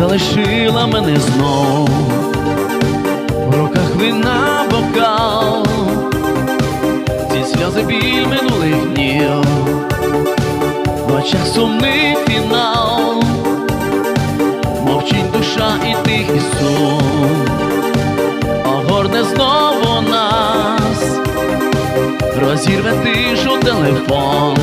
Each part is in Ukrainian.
залишила мене знов, в руках вина бокал, ці сльози біль минулих днів, в очах сумний фінал, мовчить душа і тихий сум, огорне знову нас, розірве тишу телефон,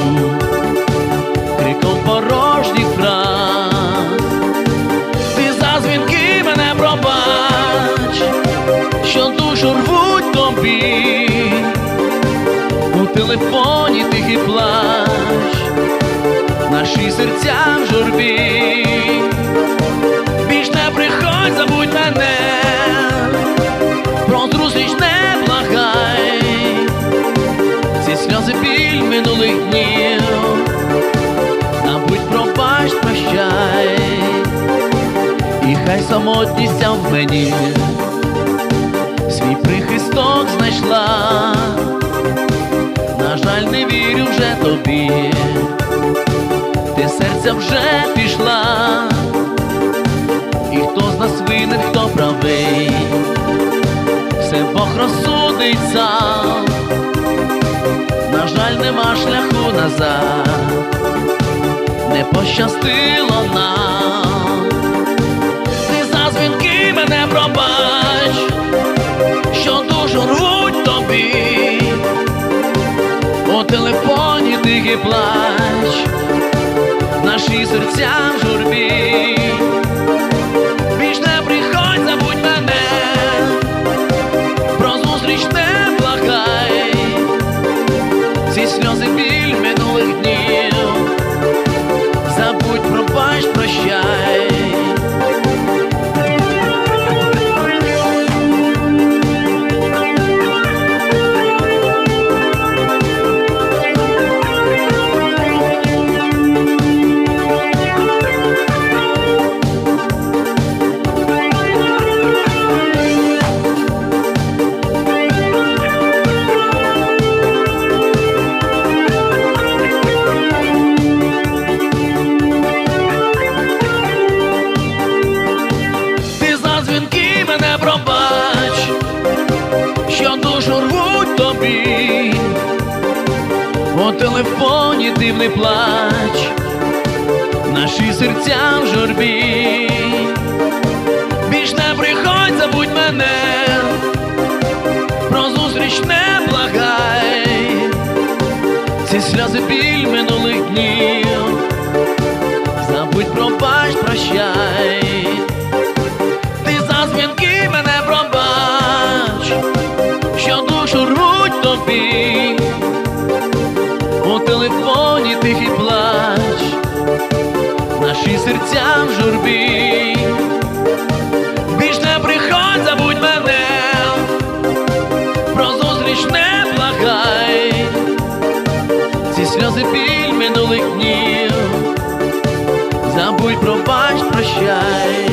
телефоні тихий плач, наші серця в журбі, більш не приходь, забудь мене, про зустріч не благай, ці сльози біль минулих днів, забудь пробач, прощай. І хай самотність в мені. Свій прихисток знайшла, на жаль, не вірю вже тобі, ти серця вже пішла, і хто з нас винен, хто правий, все Бог розсудить сам, на жаль, нема шляху назад, не пощастило нам тихий плач, наші серця в журбі, телефоні дивний плач, наші серця в журбі, більш не приходь, забудь мене, про зустріч не благай, ці сльози біль минулих днів, забудь пробач, прощай. Що душу рвуть тобі, про зустріч не благай, ці сльози біль минулих днів, забудь, пробач, прощай.